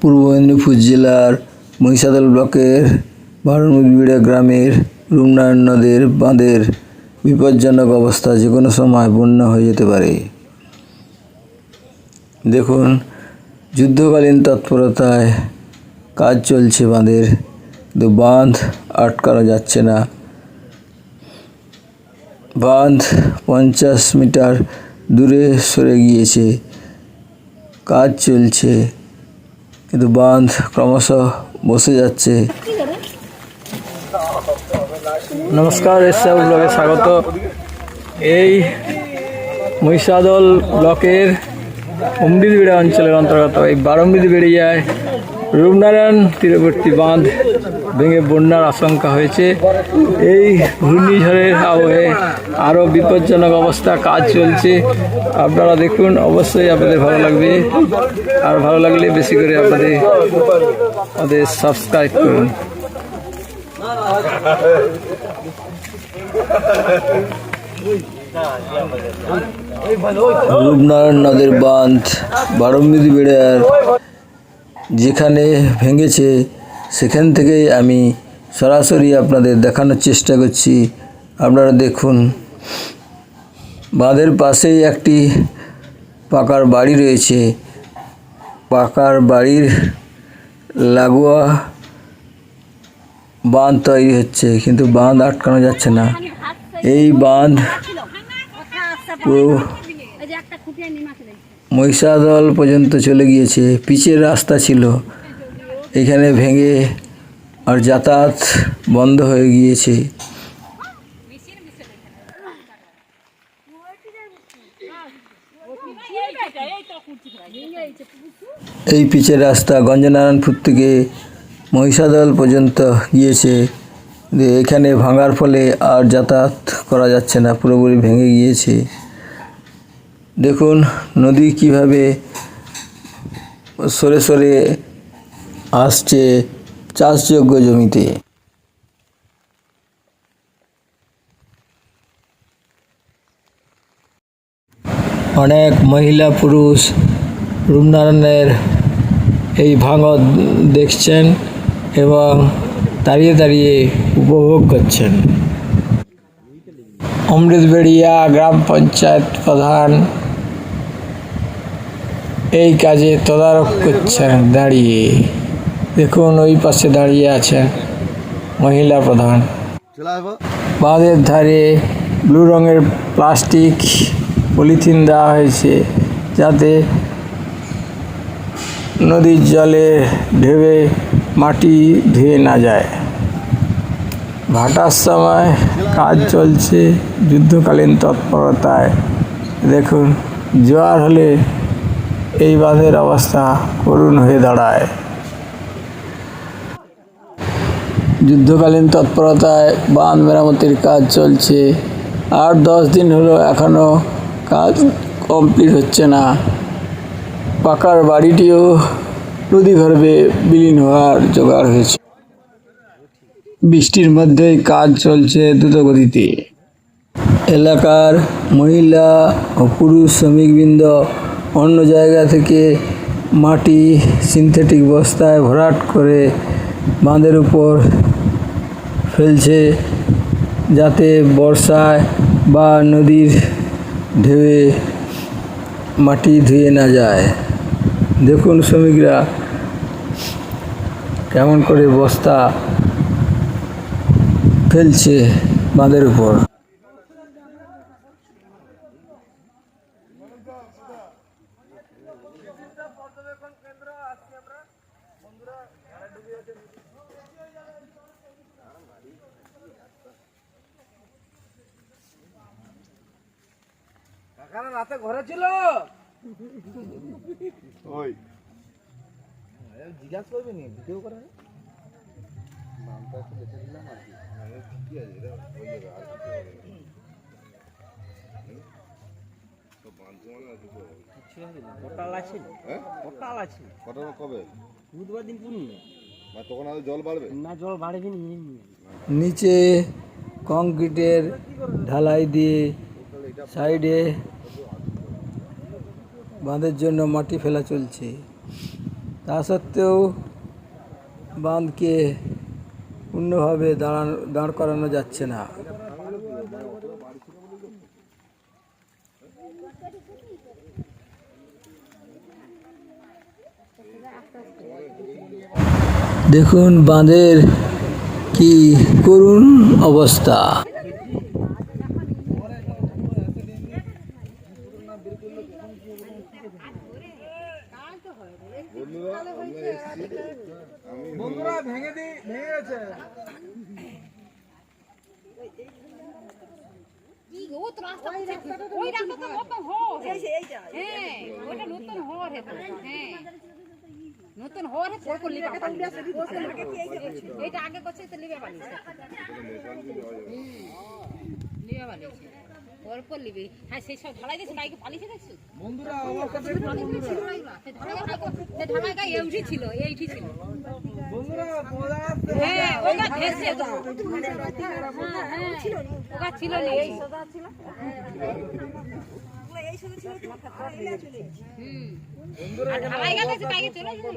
পূর্ব মেদিনীপুর জেলার মহিষাদল ব্লকের বারণবিড়া গ্রামের রূপনারায়ণ নদের বাঁধের বিপজ্জনক অবস্থা যে কোনো সময় বন্যা হয়ে যেতে পারে। দেখুন, যুদ্ধকালীন তৎপরতায় কাজ চলছে বাঁধের। কিন্তু বাঁধ আটকানো যাচ্ছে না। বাঁধ পঞ্চাশ মিটার দূরে সরে গিয়েছে। কাজ চলছে। কিন্তু বাঁধ ক্রমশ বসে যাচ্ছে। নমস্কার ব্লগে স্বাগত। এই মহিষাদল ব্লকের অমৃতবেড়া অঞ্চলের অন্তর্গত, এই বারমৃদি বেড়ে যায় রূপনারায়ণ তীরবর্তী বাঁধ ভেঙে বন্যার আশঙ্কা হয়েছে। এই ঘূর্ণিঝড়ের আবহে আরও বিপজ্জনক অবস্থা কাজ চলছে। আপনারা দেখুন, অবশ্যই আপনাদের ভালো লাগবে। আর ভালো লাগলে বেশি করে আপনাদের, আমাদের সাবস্ক্রাইব করুন। রূপনারায়ণ নদের বাঁধ বারম্বিদি বেড়ার যেখানে ভেঙেছে, সেখান থেকেই আমি সরাসরি আপনাদের দেখানোর চেষ্টা করছি। আপনারা দেখুন, বাঁধের পাশেই একটি পাকার বাড়ি রয়েছে। পাকার বাড়ির লাগোয়া বাঁধ তৈরি হচ্ছে, কিন্তু বাঁধ আটকানো যাচ্ছে না। এই বাঁধ পুরো মহিষাদল পর্যন্ত চলে গিয়েছে, পিচের রাস্তা ছিল। এখানে ভেঙে আর যাতায়াত বন্ধ হয়ে গিয়েছে। এই পিচের রাস্তা গঞ্জনারায়ণপুর থেকে মহিষাদল পর্যন্ত গিয়েছে। এখানে ভাঙার ফলে আর যাতায়াত করা যাচ্ছে না, পুরোপুরি ভেঙে গিয়েছে। দেখুন, নদী কীভাবে সরে সরে আসছে চাষযোগ্য জমিতে। অনেক মহিলা পুরুষ রূপনারায়ণের এই ভাঙত দেখছেন এবং দাঁড়িয়ে দাঁড়িয়ে উপভোগ করছেন। অমৃতবেড়িয়া গ্রাম পঞ্চায়েত প্রধান এই কাজে তদারক করছেন দাঁড়িয়ে। দেখুন ওই পাশে দাঁড়িয়ে আছেন মহিলা প্রধান। বাঁধের ধারে ব্লু রঙের প্লাস্টিক পলিথিন দেওয়া হয়েছে যাতে নদীর জলে ঢেবে মাটি ধুয়ে না যায়। ভাটার সময় কাজ চলছে যুদ্ধকালীন তৎপরতায়। দেখুন জোয়ার হলে এই বাঁধের অবস্থা করুণ হয়ে দাঁড়ায়। যুদ্ধকালীন তৎপরতায় বাঁধ মেরামতির কাজ চলছে। আর দশ দিন হলো এখনও কাজ কমপ্লিট হচ্ছে না। পাকার বাড়িটিও নদী গর্ভে বিলীন হওয়ার জোগাড় হয়েছে। বৃষ্টির মধ্যেই কাজ চলছে দ্রুতগতিতে। এলাকার মহিলা ও পুরুষ শ্রমিকবৃন্দ অন্য জায়গা থেকে মাটি সিনথেটিক বস্তায় ভরাট করে বাঁধের উপর ফেলছে যাতে বর্ষায় বা নদীর ঢেউয়ে মাটি ধুয়ে না যায়। দেখুন শ্রমিকরা কেমন করে বস্তা ফেলছে বাঁধের উপর। কাকারা রাতে ঘরে ছিল? ওই। জিজ্ঞাসা করবে নি ভিডিও করে পটাল আছে। হ্যাঁ? পটাল আছে। কটার কবে? বুধবার দিন পূর্ণিমা তখন আরও জল বাড়বে? না জল বাড়বে নি নিচে কংক্রিটের ঢালাই দিয়ে সাইডে বাঁধের জন্য মাটি ফেলা চলছে। তা সত্ত্বেও বাঁধকে পূর্ণভাবে দাঁড়ানো, দাঁড় করানো যাচ্ছে না। দেখুন বাঁধের কি করুণ অবস্থা কি গো, ও তো রাস্তা বলছে, ওই রাস্তা তো নতুন হওয়ার হ্যাঁ ওইটা নতুন হওয়ার হেতু হ্যাঁ নতুন হওয়ার করলি বাবা। এইটা আগে করছে তো লিবে বানিয়েছে লিবে বানিয়েছে ওর পর লিবি হ্যাঁ সেই সব ঢালাই দিয়েছে বাইকে পালিয়েছে দেখছ বন্ধুরা আমার কাছে ঢালাইটা এইটি ছিল এইটি ছিল হ্যাঁ তো। হ্যাঁ ছিল না। এই হুম ঢালাই গেলে সে বাইকে চলে যাবে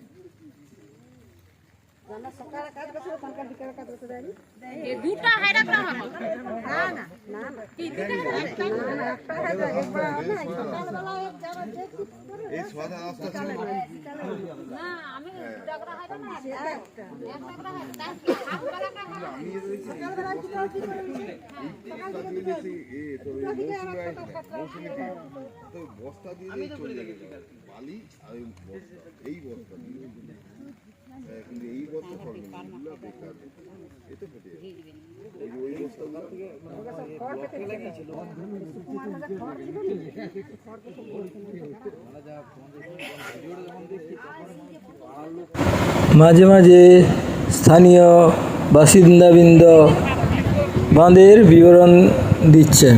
দুটা হাইরা করা হবে না না না কি এই সোয়াদা রাস্তা ছিল না আমি দুটা করা না একটা করা তাই আমি এই যে বস্তা দিয়ে দেখছি এ তোর মৌসুমি কি তো বস্তা দিয়ে দিয়ে চলে যাবে বালি আর এই বস্তা দিয়ে। মাঝে মাঝে স্থানীয় বাসিন্দাবৃন্দ বাঁধের বিবরণ দিচ্ছেন।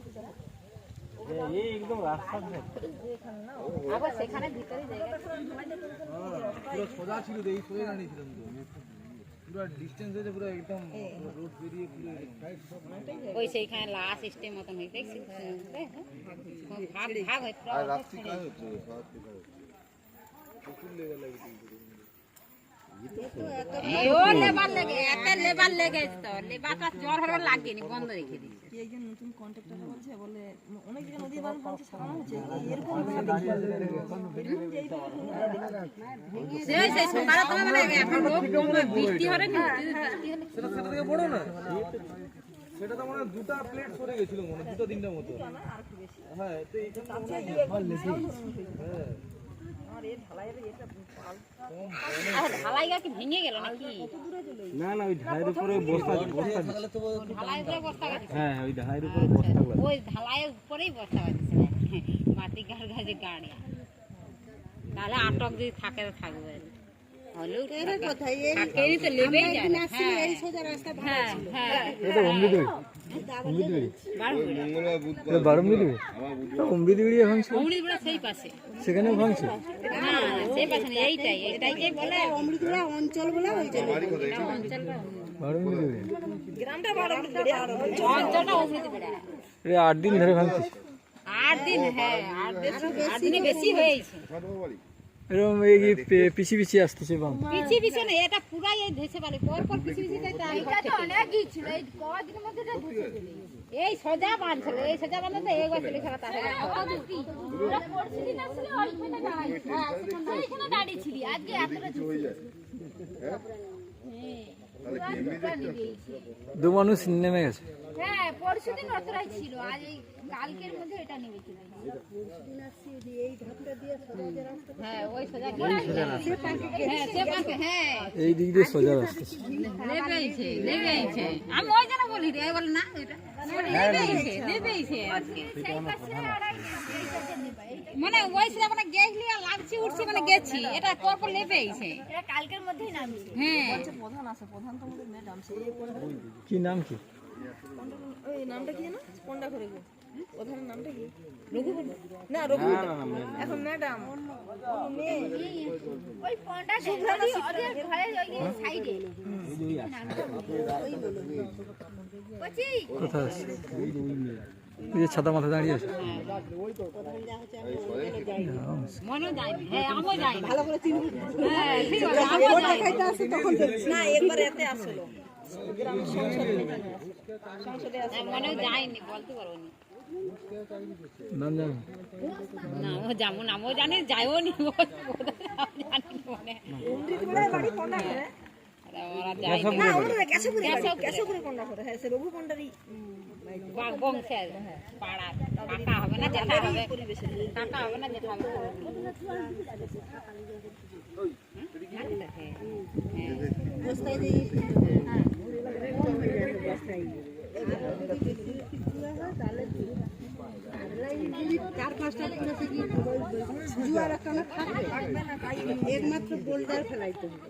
একদম রাস্তার। আবার সেখানে ভিতরে জায়গা পুরো সোজা ছিল এই সোজা দাঁড়িয়েছিলাম তো। পুরো ডিস্টেন্স হয়েছে পুরো একদম রোড বেরিয়ে পুরো ওই সেইখানে লাশ স্টে মতন হয়ে দেখছি ভাগ ভাগ হয়ে আর হচ্ছে লেগে লেবার লেগে বৃষ্টি হলে না সেটা সেটা থেকে বড় না? সেটা তো মনে হয় দুটা প্লেট সরে গেছিল মনে হয়, দুটো তিনটা মতো। হ্যাঁ তো এইখানে আর না না ওই ঢাইয়ের উপরে বস্তা বস্তা ঢালাই উপরে বস্তা গাছ। হ্যাঁ ওই ঢাইয়ের উপরে বস্তা ওই ঢালাইয়ের উপরেই বস্তা গাছ মাটি গাছ গাছে গাড়ি তাহলে আটক যদি থাকে থাকবে হলেও থাকেনি তো লেবেই যায় না হ্যাঁ হ্যাঁ হ্যাঁ মঙ্গলবার বুধবার বারমদিদি আমার বুধবার তো অমৃতি বিড়ি ভাঙছে অমৃতপুরা সেই পাশে সেখানেও ভাঙছে না না, সেই পাশে না এইটাই এইটাই যে বলে অমৃতপুরা অঞ্চল বলে ওই বাড়ি কোথায় অঞ্চলটা বারমদিদি বিড়ি অঞ্চলটা অমৃতপুরা এই আট দিন ধরে ভাঙছে আট দিন হ্যাঁ আট দিন আট দিনে বেশি হয়েছে তোমার বাড়ি এরকম এই পিছি পে- পিছিয়ে পিছিয়ে আসতেছে বাম। পিছি পিছি না এটা পুরাই এই ধেসে পারে পর পর পিছি পিছি তাই তাই ঘর থেকে। এই সোজা বাঁধছিল এই সোজা বাঁধলে তো এই বছর খেলা তাহলে কিছু হয়ে দাঁড়াই হ্যাঁ তাহলে কি এমনি দেখতে দু মানুষ নেমে গেছে। হ্যাঁ পরশু দিন ছিল আজ এই কালকের মধ্যে এটা নেমেছিল হ্যাঁ ওই সোজা হ্যাঁ সে পাকে হ্যাঁ। এই দিক দিয়ে সোজা রাস্তা। লেবেইছে লেবেইছে আমি ওই জন্য বলি রে বলে না এটা লেবেইছে লেবেইছে মানে ওই মানে গেছলি উঠছি মানে গেছি এটা পর পর লেবেইছে এটা কালকের মধ্যেই নামছে। হ্যাঁ। বলছে প্রধান আছে প্রধান তো আমাদের ম্যাডাম সে কি নাম কি? ওই নামটা কি না পন্ডা করে গো। প্রধানের নামটা কি? রঘু না রঘু এখন ম্যাডাম। ওই ওদের ঘরে ওই সাইডে। কোথায় যে ছাতা মাথায় দাঁড়িয়ে আছে। যায়নি আমিও যাইনি ভালো করে চিনি ঠিক আছে আমিও যাইনি না একবার এতে আসলো গ্রামের সংসদে সংসদে যায়নি বলতে পারব না নাম জানো না ও যেমন আমিও জানি যাইও নি চার পাঁচটা জুয়ার একটা থাকবে। একমাত্র বোল্ডার ফেলাইতে হবে।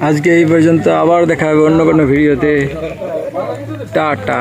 আজকে এই পর্যন্ত আবার দেখা হবে অন্য কোনো ভিডিওতে। টাটা।